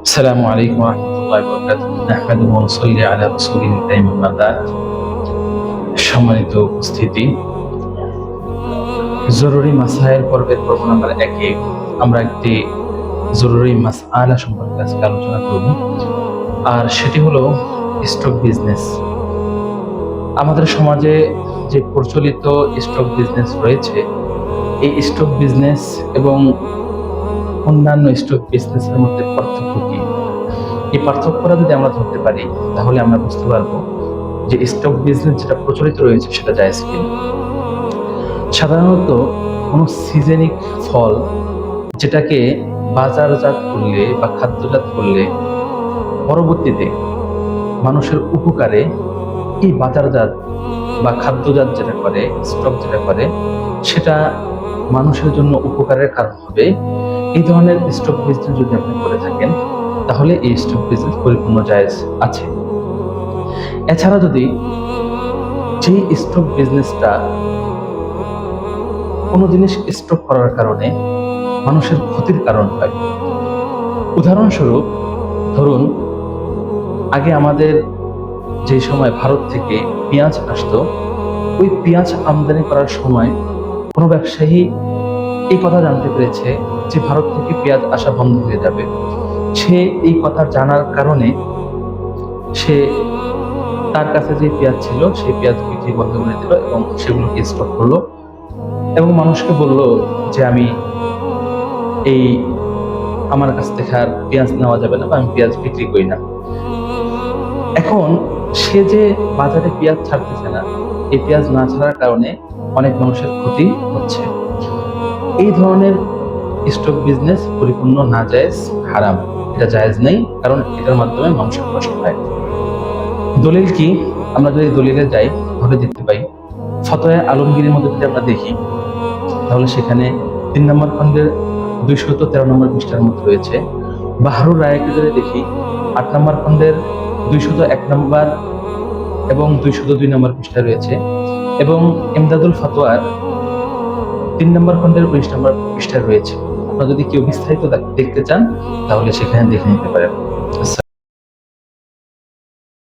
السلام عليكم ورحمة الله وبركاته نحمده ونصلي على رسوله الكريم أما بعد সম্মানিত উপস্থিতি জরুরি মাসাইল পর্বের পর্ব নাম্বার একে আমরা একটি জরুরি মাস আলা সম্পর্কে আজকে আলোচনা করব আর সেটি হলো স্টক বিজনেস আমাদের সমাজে যে প্রচলিত স্টক বিজনেস রয়েছে এই স্টক বিজনেস এবং অন্যান্য স্টক বিজনেসের মধ্যে পার্থক্য কি? এই পার্থক্যটা যদি আমরা ধরতে পারি, তাহলে আমরা বুঝতে পারব যে স্টক বিজনেস যেটা প্রচলিত রয়েছে, সেটা জায়জ কিনা সাধারণত কোনো সিজনিক ফল যেটাকে বাজারজাত করলে বা খাদ্যজাত করলে পরবর্তীতে মানুষের উপকারে এই বাজারজাত বা খাদ্যজাত যেটা করে স্টক যেটা করে, সেটা মানুষের জন্য উপকারের কারণ হবে এই ধরনের স্টক বিজনেস যদি আপনি করে থাকেন, তাহলে এই স্টক বিজনেস পরিপূর্ণ জায়েজ আছে। এছাড়া যদি যে স্টক বিজনেসটা কোনো জিনিস স্টক করার কারণে মানুষের ক্ষতির কারণ হয়, উদাহরণস্বরূপ ধরুন, আগে আমাদের যে সময় ভারত থেকে পেঁয়াজ আসতো, ওই পেঁয়াজ আমদানি করার সময় কোনো ব্যবসায়ী এই কথা জানতে পেরেছে যে ভারত থেকে পেঁয়াজ আসা বন্ধ হয়ে যাবে। সে এই কথা জানার কারণে সে তার কাছে যে পেঁয়াজ ছিল, সেই পেঁয়াজ বিক্রি বন্ধ করে দিল এবং সেগুলোকে স্টক করল এবং মানুষকে বলল যে, আমি এই আমার কাছ থেকে আর পেঁয়াজ নেওয়া যাবে না বা আমি পেঁয়াজ বিক্রি করি না। এখন সে যে বাজারে পেঁয়াজ ছাড়তেছে না, এই পেঁয়াজ না ছাড়ার কারণে অনেক মানুষের ক্ষতি হচ্ছে। এই ধরনের স্টক বিজনেস পরিপূর্ণ না জায়েজ, হারাম। এটা জায়েজ নেই, কারণ এটার মাধ্যমে মানুষের কষ্ট হয়। দলিল কি? আমরা যদি দলিলে যাই, তাহলে দেখতে পাই, ফতোয়া আলমগীরের মধ্যে যদি আমরা দেখি, তাহলে সেখানে তিন নম্বর খণ্ডের দুইশত তেরো নম্বর পৃষ্ঠার মধ্যে রয়েছে, বাহারুর রায়কে যদি দেখি, আট নম্বর খণ্ডের দুইশত এক নম্বর এবং দুইশত দুই নম্বর পৃষ্ঠা রয়েছে, এবং এমদাদুল ফতোয়ার তিন নম্বর খণ্ডের উনিশ নম্বর পৃষ্ঠা রয়েছে। আপনারা যদি কেউ বিস্তারিত দেখতে চান, তাহলে সেখানে দেখে নিতে পারেন।